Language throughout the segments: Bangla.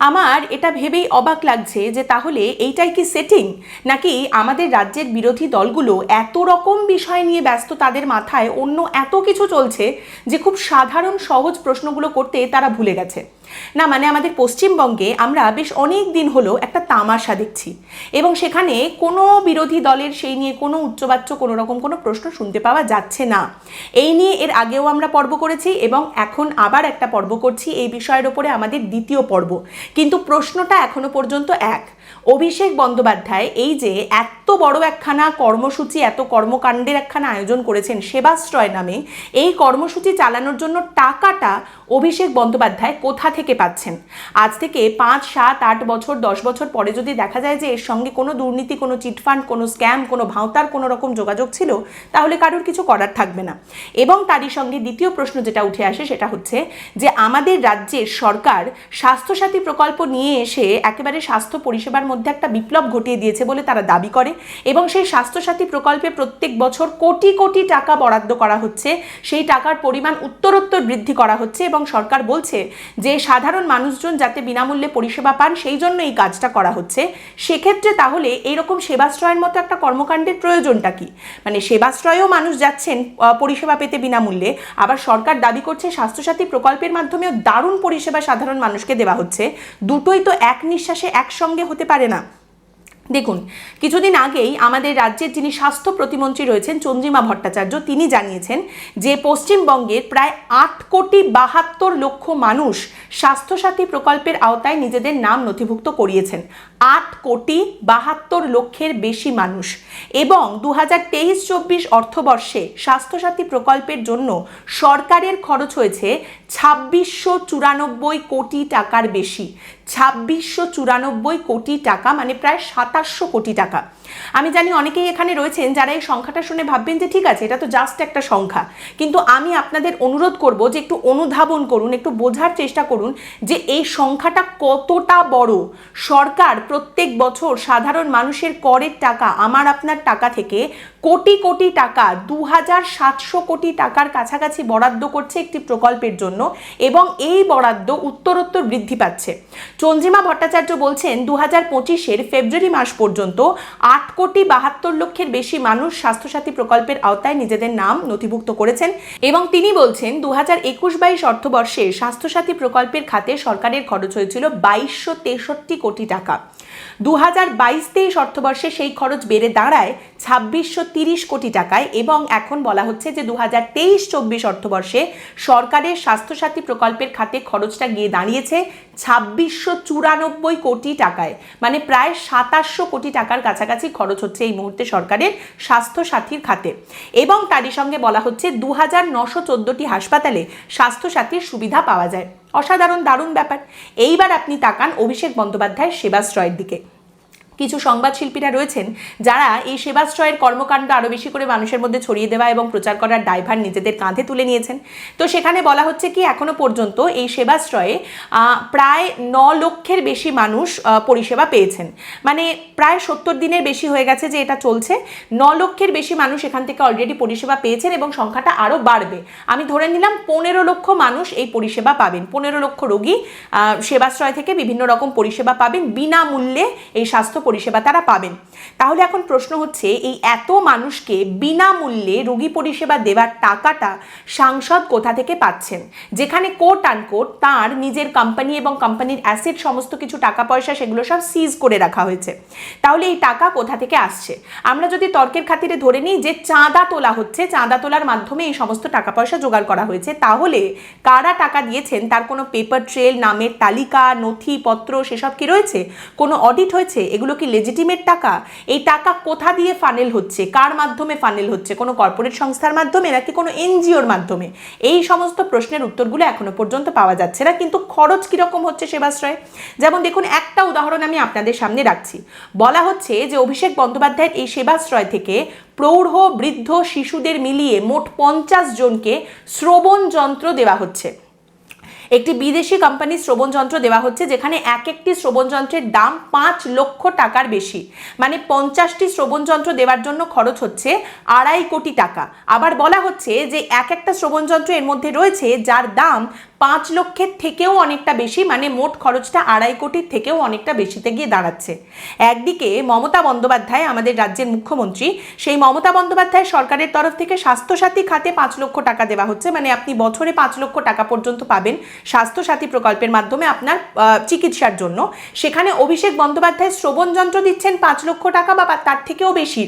আমার এটা ভেবেই অবাক লাগছে যে তাহলে এইটাই কি সেটিং নাকি আমাদের রাজ্যের বিরোধী দলগুলো এত রকম বিষয় নিয়ে ব্যস্ত তাদের মাথায় অন্য এত কিছু চলছে যে খুব সাধারণ সহজ প্রশ্নগুলো করতে তারা ভুলে গেছে? না মানে আমাদের পশ্চিমবঙ্গে আমরা বেশ অনেক দিন হলো একটা তামাশা দেখছি। এবং সেখানে কোনো বিরোধী দলের সেই নিয়ে কোনো উচ্চবাচ্য, কোনো রকম কোনো প্রশ্ন শুনতে পাওয়া যাচ্ছে না। এই নিয়ে এর আগেও আমরা পর্ব করেছি এবং এখন আবার একটা পর্ব করছি। এই বিষয়ের ওপরে আমাদের দ্বিতীয় পর্ব। কিন্তু প্রশ্নটা এখনও পর্যন্ত এক। অভিষেক বন্দ্যোপাধ্যায় এই যে এত বড় একখানা কর্মসূচি, এত কর্মকাণ্ডের একখানা আয়োজন করেছেন সেবাশ্রয় নামে, এই কর্মসূচি চালানোর জন্য টাকাটা অভিষেক বন্দ্যোপাধ্যায় কোথা থেকে পাচ্ছেন? আজ থেকে পাঁচ, সাত, আট বছর, দশ বছর পরে যদি দেখা যায় যে এর সঙ্গে কোনো দুর্নীতি, কোনো চিটফান্ড কোনো স্ক্যাম, কোনো ভাঁওতার, কোনো রকম যোগাযোগ ছিল, তাহলে কারোর কিছু করার থাকবে না। এবং তারই সঙ্গে দ্বিতীয় প্রশ্ন যেটা উঠে আসে সেটা হচ্ছে যে আমাদের রাজ্যের সরকার স্বাস্থ্যসাথী প্রকল্প নিয়ে এসে একেবারে স্বাস্থ্য পরিষেবার মধ্যে একটা বিপ্লব ঘটিয়ে দিয়েছে বলে তারা দাবি করে। এবং সেই স্বাস্থ্যসাথী প্রকল্পে প্রত্যেক বছর কোটি কোটি টাকা বরাদ্দ করা হচ্ছে। সেই টাকার পরিমাণ উত্তরোত্তর বৃদ্ধি করা হচ্ছে এবং সরকার বলছে যে, সাধারণ মানুষজন যাতে বিনামূল্যে পরিষেবা পান, সেই জন্য এই কাজটা করা হচ্ছে। সেক্ষেত্রে তাহলে এইরকম সেবাশ্রয়ের মতো একটা কর্মকাণ্ডের প্রয়োজনটা কি? মানে সেবাশ্রয়েও মানুষ যাচ্ছেন পরিষেবা পেতে বিনামূল্যে। আবার সরকার দাবি করছে, স্বাস্থ্যসাথী প্রকল্পের মাধ্যমেও দারুণ পরিষেবা সাধারণ মানুষকে দেওয়া হচ্ছে। দুটোই তো এক নিঃশ্বাসে একসঙ্গে হতে পারে না দেখুন, কিছুদিন আগেই আমাদের রাজ্যের যিনি স্বাস্থ্য প্রতিমন্ত্রী রয়েছেন চন্দ্রিমা ভট্টাচার্য, তিনি জানিয়েছেন যে পশ্চিমবঙ্গের প্রায় আট কোটি বাহাত্তর লক্ষ মানুষ স্বাস্থ্যসাথী প্রকল্পের আওতায় নিজেদের নাম নথিভুক্ত করিয়েছেন। আট কোটি বাহাত্তর লক্ষের বেশি মানুষ। এবং দু হাজার তেইশ চব্বিশ অর্থবর্ষে স্বাস্থ্যসাথী প্রকল্পের জন্য সরকারের খরচ হয়েছে ছাব্বিশশো চুরানব্বই কোটি টাকার বেশি। ছাব্বিশশো চুরানব্বই কোটি টাকা মানে প্রায় সাতাশশো কোটি টাকা। আমি জানি অনেকেই এখানে রয়েছেন যারা এই সংখ্যাটা শুনে ভাববেন যে ঠিক আছে, এটা তো জাস্ট একটা সংখ্যা। কিন্তু আমি আপনাদের অনুরোধ করব যে একটু অনুধাবন করুন, একটু বোঝার চেষ্টা করুন যে এই সংখ্যাটা কতটা বড়। সরকার প্রত্যেক বছর সাধারণ মানুষের করের টাকা, আমার আপনার টাকা থেকে কোটি কোটি টাকা দু হাজার সাতশো কোটি টাকার কাছাকাছি বরাদ্দ করছে একটি প্রকল্পের জন্য এবং এই বরাদ্দ উত্তরোত্তর বৃদ্ধি পাচ্ছে। চন্দ্রিমা ভট্টাচার্য বলছেন দু হাজার পঁচিশের ফেব্রুয়ারি মাস পর্যন্ত আট কোটি বাহাত্তর লক্ষের বেশি মানুষ স্বাস্থ্যসাথী প্রকল্পের আওতায় নিজেদের নাম নথিভুক্ত করেছেন এবং তিনি বলছেন দু হাজার একুশ বাইশ অর্থবর্ষে স্বাস্থ্যসাথী প্রকল্পের খাতে সরকারের খরচ হয়েছিল বাইশশো তেষট্টি কোটি টাকা। দু হাজার বাইশ তেইশ অর্থবর্ষে সেই খরচ বেড়ে দাঁড়ায় ছাব্বিশশো তিরিশ কোটি টাকায় এবং এখন বলা হচ্ছে যে দু হাজার তেইশ চব্বিশ অর্থবর্ষে সরকারের স্বাস্থ্যসাথী প্রকল্পের খাতে খরচটা গিয়ে দাঁড়িয়েছে ছাব্বিশশো চুরানব্বই কোটি টাকায়। মানে প্রায় সাতাশশো কোটি টাকার কাছাকাছি খরচ হচ্ছে এই মুহূর্তে সরকারের স্বাস্থ্যসাথীর খাতে। এবং তারই সঙ্গে বলা হচ্ছে দু হাজার নশো চোদ্দোটি হাসপাতালে স্বাস্থ্যসাথীর সুবিধা পাওয়া যায়। অসাধারণ দারুণ ব্যাপার। এইবার আপনি তাকান অভিষেক বন্দ্যোপাধ্যায়ের সেবাশ্রয়ের দিকে। কিছু সংবাদ শিল্পীরা রয়েছেন যারা এই সেবাশ্রয়ের কর্মকাণ্ড আরও বেশি করে মানুষের মধ্যে ছড়িয়ে দেওয়া এবং প্রচার করার দায়ভার নিজেদের কাঁধে তুলে নিয়েছেন। তো সেখানে বলা হচ্ছে কি, এখনও পর্যন্ত এই সেবাশ্রয়ে প্রায় ন লক্ষের বেশি মানুষ পরিষেবা পেয়েছেন। মানে প্রায় সত্তর দিনের বেশি হয়ে গেছে যে এটা চলছে। ন লক্ষের বেশি মানুষ এখান থেকে অলরেডি পরিষেবা পেয়েছেন এবং সংখ্যাটা আরও বাড়বে। আমি ধরে নিলাম পনেরো লক্ষ মানুষ এই পরিষেবা পাবেন। পনেরো লক্ষ রোগী সেবাশ্রয় থেকে বিভিন্ন রকম পরিষেবা পাবেন বিনামূল্যে এই স্বাস্থ্য পরিষেবা তারা পাবেন। তাহলে এখন প্রশ্ন হচ্ছে, এই এত মানুষকে বিনামূল্যে রোগী পরিষেবা দেওয়ার টাকাটা সাংসদ কোথা থেকে পাচ্ছেন? যেখানে কোট আনকোট তার নিজের কোম্পানি এবং কোম্পানির অ্যাসেট সমস্ত কিছু টাকা পয়সা সেগুলো সব সিজ করে রাখা হয়েছে। তাহলে এই টাকা কোথা থেকে আসছে? আমরা যদি তর্কের খাতিরে ধরে নিই যে চাঁদা তোলা হচ্ছে, চাঁদা তোলার মাধ্যমে এই সমস্ত টাকা পয়সা জোগাড় করা হয়েছে, তাহলে কারা টাকা দিয়েছেন? তার কোনো পেপার ট্রেল নামের তালিকা, নথিপত্র, সেসব কি রয়েছে? কোনো অডিট হয়েছে? এগুলো কি লেজিটিমেট টাকা? এই টাকা কোথা দিয়ে ফানেল হচ্ছে? কার মাধ্যমে ফানেল হচ্ছে? কোনো কর্পোরেট সংস্থার মাধ্যমে নাকি কোনো এনজিওর মাধ্যমে? এই সমস্ত প্রশ্নের উত্তরগুলো এখনও পর্যন্ত পাওয়া যাচ্ছে না, কিন্তু খরচ কীরকম হচ্ছে সেবাশ্রয়? যেমন দেখুন, একটা উদাহরণ আমি আপনাদের সামনে রাখছি। বলা হচ্ছে যে অভিষেক বন্দ্যোপাধ্যায়ের এই সেবাশ্রয় থেকে প্রৌঢ়, বৃদ্ধ শিশুদের মিলিয়ে মোট পঞ্চাশ জনকে শ্রবণ যন্ত্র দেওয়া হচ্ছে। একটি বিদেশি কোম্পানির শ্রবণ যন্ত্র দেওয়া হচ্ছে, যেখানে এক একটি শ্রবণ যন্ত্রের দাম পাঁচ লক্ষ টাকার বেশি। মানে পঞ্চাশটি শ্রবণ যন্ত্র দেওয়ার জন্য খরচ হচ্ছে আড়াই কোটি টাকা। আবার বলা হচ্ছে যে, এক একটা শ্রবণ যন্ত্র এর মধ্যে রয়েছে, যার দাম পাঁচ লক্ষের থেকেও অনেকটা বেশি মানে মোট খরচটা আড়াই কোটির থেকেও অনেকটা বেশিতে গিয়ে দাঁড়াচ্ছে। একদিকে মমতা বন্দ্যোপাধ্যায়, আমাদের রাজ্যের মুখ্যমন্ত্রী, সেই মমতা বন্দ্যোপাধ্যায় সরকারের তরফ থেকে স্বাস্থ্যসাথী খাতে পাঁচ লক্ষ টাকা দেওয়া হচ্ছে। মানে আপনি বছরে পাঁচ লক্ষ টাকা পর্যন্ত পাবেন স্বাস্থ্যসাথী প্রকল্পের মাধ্যমে আপনার চিকিৎসার জন্য। সেখানে অভিষেক বন্দ্যোপাধ্যায় শ্রবণ যন্ত্র দিচ্ছেন পাঁচ লক্ষ টাকা বা তার থেকেও বেশি।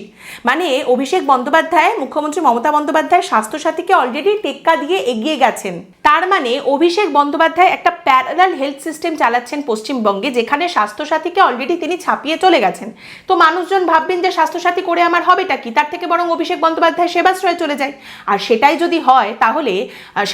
মানে অভিষেক বন্দ্যোপাধ্যায়, মুখ্যমন্ত্রী মমতা বন্দ্যোপাধ্যায় স্বাস্থ্যসাথীকে অলরেডি টেক্কা দিয়ে এগিয়ে গেছেন। তার মানে অভিষেক বন্দ্যোপাধ্যায় একটা প্যারালাল হেলথ সিস্টেম চালাচ্ছেন পশ্চিমবঙ্গে, যেখানে স্বাস্থ্যসাথীকে অলরেডি তিনি ছাপিয়ে চলে গেছেন। তো মানুষজন ভাববেন যে স্বাস্থ্যসাথী করে আমার হবেটা কি? তার থেকে বরং অভিষেক বন্দ্যোপাধ্যায় সেবাশ্রয়ে চলে যায়। আর সেটাই যদি হয়, তাহলে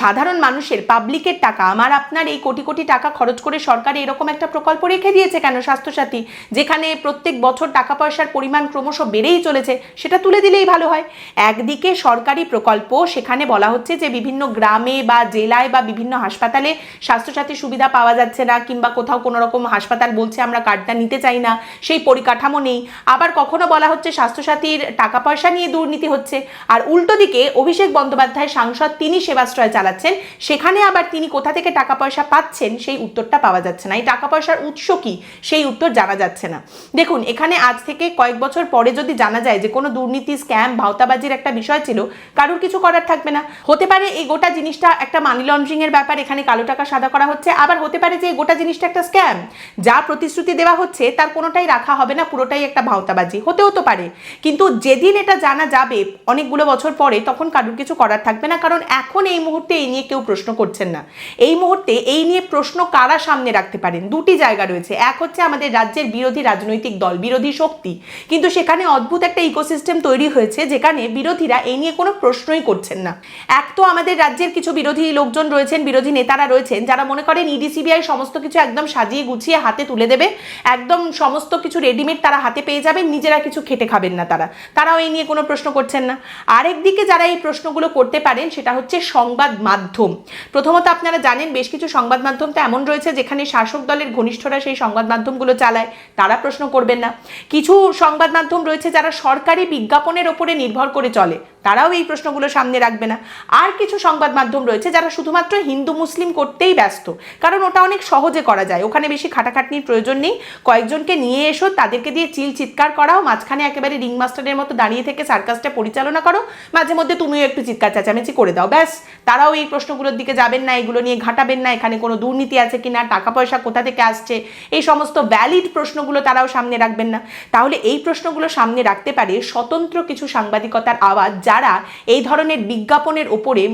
সাধারণ মানুষের পাবলিকের টাকা আমার আপনার এই কোটি কোটি টাকা খরচ করে সরকার এরকম একটা প্রকল্প রেখে দিয়েছে কেন স্বাস্থ্যসাথী? যেখানে প্রত্যেক বছর টাকা পয়সার পরিমাণ ক্রমশ বেড়েই চলেছে, সেটা তুলে দিলেই ভালো হয়। একদিকে সরকারি প্রকল্প, সেখানে বলা হচ্ছে যে বিভিন্ন গ্রামে বা জেলায় বা বিভিন্ন হাসপাতালে স্বাস্থ্যসাথী সুবিধা পাওয়া যাচ্ছে না, কিংবা কোথাও কোনো রকম হাসপাতাল বলছে আমরা কার্ডটা নিতে চাই না, সেই পরিকাঠামো নেই। আবার কখনো বলা হচ্ছে স্বাস্থ্যসাথীর টাকা পয়সা নিয়ে দুর্নীতি হচ্ছে। আর উল্টো দিকে অভিষেক বন্দ্যোপাধ্যায় সাংসদ তিনি সেবাশ্রয় চালাচ্ছেন, সেখানে আবার তিনি কোথা থেকে টাকা পয়সা পাচ্ছেন, সেই উত্তরটা পাওয়া যাচ্ছে না। এই টাকা পয়সার উৎস কি, সেই উত্তর জানা যাচ্ছে না। দেখুন, এখানে আজ থেকে কয়েক বছর পরে যদি জানা যায় যে কোনো দুর্নীতি, স্ক্যাম, ভাওতাবাজির একটা বিষয় ছিল, কারোর কিছু করার থাকবে না। হতে পারে এই গোটা জিনিসটা একটা মানি লন্ড্রিং এর ব্যাপার, এখানে কালো টাকা সাদা করা হচ্ছে, আবার হতে পারে যে এই গোটা জিনিসটা একটা স্ক্যাম যা প্রতিশ্রুতি দেওয়া হচ্ছে, তার কোনোটাই রাখা হবে না, পুরোটাই একটা ভাওতাবাজি। হতেও তো পারে। কিন্তু যেদিন এটা জানা যাবে, অনেকগুলো বছর পরে, তখন কারোর কিছু করার থাকবে না, কারণ এখন এই মুহূর্তে এই নিয়ে কেউ প্রশ্ন করছেন না। এই মুহূর্তে এই নিয়ে প্রশ্ন কারা সামনে রাখতে পারেন? দুটি জায়গা রয়েছে। এক হচ্ছে আমাদের রাজ্যের বিরোধী রাজনৈতিক দল, বিরোধী শক্তি। কিন্তু সেখানে অদ্ভুত একটা ইকোসিস্টেম তৈরি হয়েছে, যেখানে বিরোধীরা এই নিয়ে কোনো প্রশ্নই করছেন না। এক তো আমাদের রাজ্যের কিছু বিরোধী লোকজন রয়েছেন, বিরোধী নেতারা রয়েছেন, যারা মনে করেন ইডি সিবিআই সমস্ত কিছু একদম সাজিয়ে গুছিয়ে হাতে তুলে দেবে। একদম সমস্ত কিছু রেডিমেড তারা হাতে পেয়ে যাবেন, নিজেরা কিছু খেটে খাবেন না তারা। তারাও এই নিয়ে কোনো প্রশ্ন করছেন না। আরেক দিকে যারা এই প্রশ্নগুলো করতে পারেন, সেটা হচ্ছে সংবাদ মাধ্যম। প্রথমত আপনারা জানেন বেশ কিছু সংবাদ মাধ্যম তো এমন রয়েছে যেখানে শাসক দলের ঘনিষ্ঠরা সেই সংবাদ মাধ্যমগুলো চালায়, তারা প্রশ্ন করবেন না। কিছু সংবাদ মাধ্যম রয়েছে যারা সরকারি বিজ্ঞাপনের ওপরে নির্ভর করে চলে তারাও এই প্রশ্নগুলো সামনে রাখবে না। আর কিছু সংবাদ মাধ্যম রয়েছে যারা শুধুমাত্র হিন্দু মুসলিম করতেই ব্যস্ত। কারণ ওটা অনেক সহজে করা যায়। ওখানে বেশি খাটাখাটনির প্রয়োজন নেই। কয়েকজনকে নিয়ে এসো, তাদেরকে দিয়ে চিল চিৎকার করাও, মাঝখানে একেবারে রিং মাস্টারের মতো দাঁড়িয়ে থেকে সার্কাসটা পরিচালনা করো। মাঝে মধ্যে তুমিও একটু চিৎকার চেঁচামেচি করে দাও। ব্যাস, তারাও এই প্রশ্নগুলোর দিকে যাবেন না, এগুলো নিয়ে ঘাটাবেন না, এখানে কোনো দুর্নীতি আছে কি না টাকা পয়সা কোথা থেকে আসছে, এই সমস্ত ভ্যালিড প্রশ্নগুলো তারাও সামনে রাখবেন না। তাহলে এই প্রশ্নগুলো সামনে রাখতে পারে স্বতন্ত্র কিছু সাংবাদিকতার আওয়াজ যারা এই ধরনের বিজ্ঞাপনের ওপরে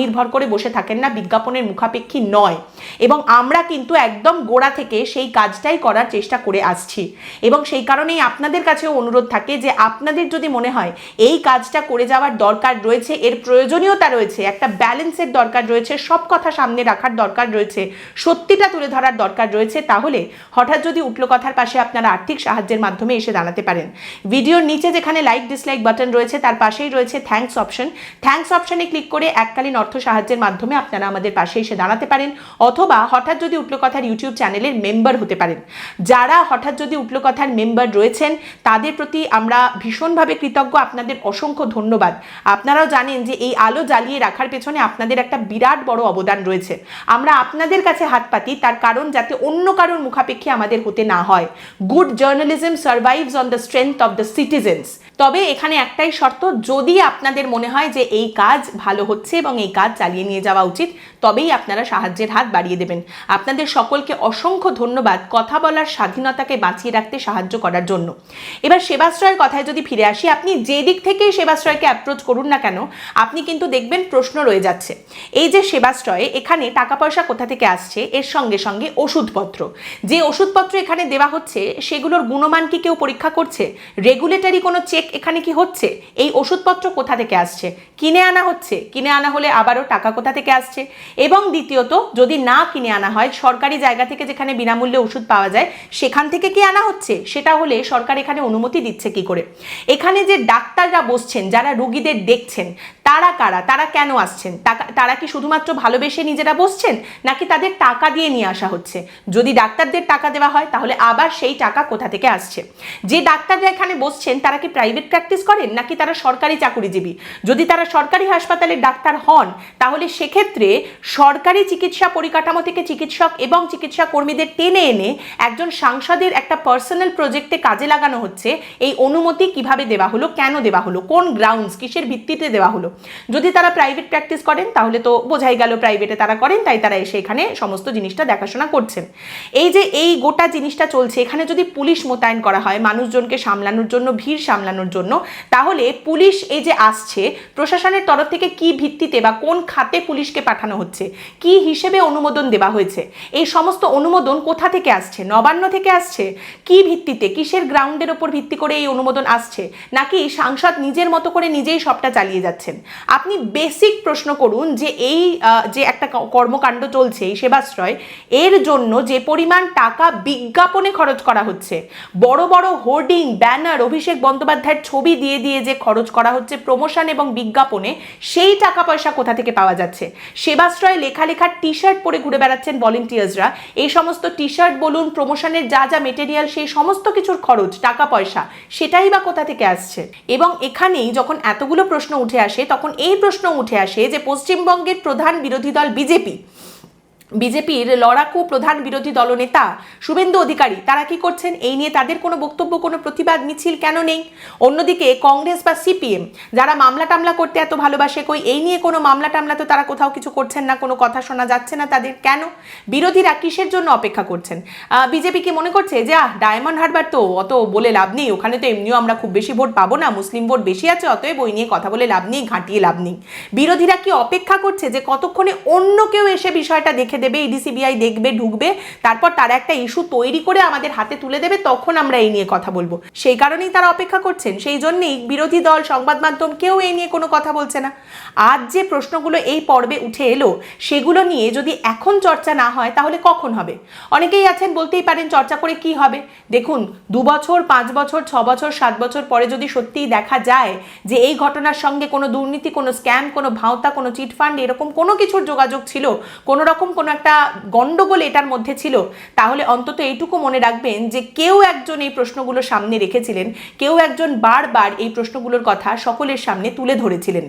নির্ভর করে বসে থাকেন না, বিজ্ঞাপনের মুখাপেক্ষী নয়। এবং আমরা কিন্তু একদম গোড়া থেকে সেই কাজটাই করার চেষ্টা করে আসছি। এবং সেই কারণেই আপনাদের কাছেও অনুরোধ থাকে যে আপনাদের যদি মনে হয় এই কাজটা করে যাওয়ার দরকার রয়েছে, এর প্রয়োজনীয়তা রয়েছে, একটা ব্যালেন্সের দরকার রয়েছে, সব কথা সামনে রাখার দরকার রয়েছে, সত্যিটা তুলে ধরার দরকার রয়েছে, তাহলে হঠাৎ যদি উঠল কথার পাশে আপনারা আর্থিক সাহায্যের মাধ্যমে এসে দাঁড়াতে পারেন। ভিডিওর নিচে যেখানে লাইক ডিসলাইক বাটন রয়েছে, তার পাশেই রয়েছে থ্যাঙ্কস অপশন থ্যাঙ্কস অপশনে ক্লিক করে এককালীন অর্থ সাহায্যের মাধ্যমে আপনারা আমাদের পাশে এসে দাঁড়াতে পারেন, অথবা হঠাৎ যদি উঠল কথার ইউটিউব চ্যানেলের মেম্বার হতে পারেন। যারা হঠাৎ যদি উঠল কথার মেম্বার রয়েছেন, তাদের প্রতি আমরা ভীষণভাবে কৃতজ্ঞ, আপনাদের অসংখ্য ধন্যবাদ। আপনারাও জানেন যে এই আলো জ্বালিয়ে রাখার পেছনে আপনাদের একটা বিরাট বড় অবদান রয়েছে। আমরা আপনাদের কাছে হাত পাতি, তার কারণ যাতে অন্য কারোর মুখাপেক্ষী আমাদের হতে না হয়। Good journalism survives on the strength of the citizens তবে এখানে একটাই শর্ত, যদি আপনাদের মনে হয় যে এই কাজ ভালো হচ্ছে এবং এই কাজ চালিয়ে নিয়ে যাওয়া উচিত, তবেই আপনারা সাহায্যের হাত বাড়িয়ে দেবেন। আপনাদের সকলকে অসংখ্য ধন্যবাদ কথা বলার স্বাধীনতাকে বাঁচিয়ে রাখতে সাহায্য করার জন্য। এবার সেবাশ্রয়ের কথায় যদি ফিরে আসি, আপনি যে দিক থেকেই সেবাশ্রয়কে অ্যাপ্রোচ করুন না কেন, আপনি কিন্তু দেখবেন প্রশ্ন রয়ে যাচ্ছে। এই যে সেবাশ্রয়ে, এখানে টাকা পয়সা কোথা থেকে আসছে, এর সঙ্গে সঙ্গে ওষুধপত্র। যে ওষুধপত্র এখানে দেওয়া হচ্ছে, সেগুলোর গুণমান কি কেউ পরীক্ষা করছে? রেগুলেটরি কোনো চেক এখানে কি হচ্ছে? এই ওষুধপত্র কোথা থেকে আসছে? কিনে আনা হচ্ছে। কিনে আনা হলে আবারও টাকা কোথা থেকে আসছে? এবং দ্বিতীয়ত, যদি না কিনে আনা হয়, সরকারি জায়গা থেকে যেখানে বিনামূল্যে ওষুধ পাওয়া যায়, সেখান থেকে কি আনা হচ্ছে? সেটা হলে সরকার এখানে অনুমতি দিচ্ছে কি করে? এখানে যে ডাক্তাররা বসছেন, যারা রুগীদের দেখছেন, তারা কারা? তারা কেন আসছেন? তারা কি শুধুমাত্র ভালোবেসে নিজেরা বসছেন? নাকি তাদের টাকা দিয়ে নিয়ে আসা হচ্ছে? যদি ডাক্তারদের টাকা দেওয়া হয়, তাহলে আবার সেই টাকা কোথা থেকে আসছে? যে ডাক্তাররা এখানে বসছেন, তারা কি প্রাইভেট প্র্যাকটিস করেন নাকি তারা সরকারি চাকুরিজীবী? যদি তারা সরকারি হাসপাতালের ডাক্তার হন, তাহলে সেক্ষেত্রে সরকারি চিকিৎসা পরিকাঠামো থেকে চিকিৎসক এবং চিকিৎসা কর্মীদের টেনে এনে একজন সাংসদের একটা পার্সোনাল প্রজেক্টে কাজে লাগানো হচ্ছে। এই অনুমতি কীভাবে দেওয়া হলো, কেন দেওয়া হলো, কোন গ্রাউন্ডস কিসের ভিত্তিতে দেওয়া হলো? যদি তারা প্রাইভেট প্র্যাকটিস করেন, তাহলে তো বোঝাই গেল প্রাইভেটে তারা করেন, তাই তারা এসে এখানে সমস্ত জিনিসটা দেখাশোনা করছেন। এই যে এই গোটা জিনিসটা চলছে, এখানে যদি পুলিশ মোতায়েন করা হয়, মানুষজনকে সামলানোর জন্য, ভিড় সামলানোর জন্য। তাহলে পুলিশ এই যে আসছে, প্রশাসনের তরফ থেকে কি ভিত্তিতে বা কোন খাতে পুলিশকে পাঠানো হচ্ছে? কি হিসেবে অনুমোদন দেওয়া হয়েছে? এই সমস্ত অনুমোদন কোথা থেকে আসছে? নবান্ন থেকে আসছে? কি ভিত্তিতে? কিসের গ্রাউন্ডের ওপর ভিত্তি করে এই অনুমোদন আসছে? নাকি সাংসদ নিজের মতো করে নিজেই সবটা চালিয়ে যাচ্ছেন? আপনি বেসিক প্রশ্ন করুন যে এই যে একটা কর্মকাণ্ড চলছে, এই সেবাশ্রয়, এর জন্য যে পরিমাণ টাকা বিজ্ঞাপনে খরচ করা হচ্ছে, বড় বড় হোর্ডিং, ব্যানার, অভিষেক বন্দ্যোপাধ্যায়ের ছবি দিয়ে দিয়ে যে খরচ করা হচ্ছে প্রমোশন এবং বিজ্ঞাপনে, সেই টাকা পয়সা কোথা থেকে পাওয়া যাচ্ছে? সেবাশ্রয়ে লেখা টি শার্ট পরে ঘুরে বেড়াচ্ছেন ভলেন্টিয়ার্সরা এই সমস্ত টি শার্ট বলুন প্রমোশনের যা যা মেটেরিয়াল সেই সমস্ত কিছুর খরচ, টাকা পয়সা, সেটাই বা কোথা থেকে আসছে? এবং এখানেই যখন এতগুলো প্রশ্ন উঠে আসে, তখন এই প্রশ্ন উঠে আসে যে পশ্চিমবঙ্গের প্রধান বিরোধী দল বিজেপি। বিজেপির লড়াকু প্রধান বিরোধী দলনেতা শুভেন্দু অধিকারী, তারা কি করছেন? এই নিয়ে তাদের কোনো বক্তব্য, কোনো প্রতিবাদ, মিছিল কেন নেই? অন্যদিকে কংগ্রেস বা সিপিএম, যারা মামলা টামলা করতে এত ভালোবাসে কই, এই নিয়ে কোনো মামলা টামলা তো তারা কোথাও কিছু করছেন না, কোনো কথা শোনা যাচ্ছে না তাদের কেন? বিরোধীরা কিসের জন্য অপেক্ষা করছেন? বিজেপি কি মনে করছে যে, আহ, ডায়মন্ড হারবার তো অত বলে লাভ নেই, ওখানে তো এমনিও আমরা খুব বেশি ভোট পাবো না, মুসলিম ভোট বেশি আছে, অতএব ওই নিয়ে কথা বলে লাভ নেই, ঘাঁটিয়ে লাভ নেই। বিরোধীরা কি অপেক্ষা করছে যে কতক্ষণে অন্য কেউ এসে বিষয়টা দেখে দেবে ইডি সিবিআই দেখবে, ঢুকবে, তারপর তারা একটা ইস্যু তৈরি করে আমাদের হাতে তুলে দেবে, তখন আমরা এই নিয়ে কথা বলব। সেই কারণেই তারা অপেক্ষা করছেন, সেই জন্যই বিরোধী দল, সংবাদ মাধ্যম কেউ এই নিয়ে কোনো কথা বলছে না। আজ যে প্রশ্নগুলো এই পর্বে উঠে এলো, সেগুলো নিয়ে যদি এখন চর্চা না হয়, তাহলে কখন হবে? অনেকেই আছেন, বলতেই পারেন চর্চা করে কি হবে? দেখুন, দু বছর, পাঁচ বছর, ছ বছর, সাত বছর পরে যদি সত্যিই দেখা যায় যে এই ঘটনার সঙ্গে কোনো দুর্নীতি, কোনো স্ক্যাম, কোনো ভাওতা, কোনো চিটফান্ড, এরকম কোনো কিছুর যোগাযোগ ছিল, কোনো রকম কোনো একটা গণ্ডগোল এটার মধ্যে ছিল, তাহলে অন্তত এইটুকু মনে রাখবেন যে কেউ একজন এই প্রশ্নগুলো সামনে রেখেছিলেন, কেউ একজন বারবার এই প্রশ্নগুলোর কথা সকলের সামনে তুলে ধরেছিলেন।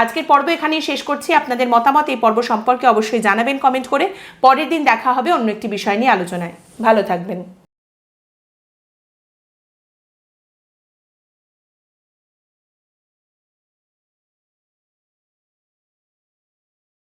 আজকের পর্ব এখানেই শেষ করছি। আপনাদের মতামত এই পর্ব সম্পর্কে অবশ্যই জানাবেন কমেন্ট করে। পরের দিন দেখা হবে অন্য একটি বিষয় নিয়ে আলোচনায়। ভালো থাকবেন।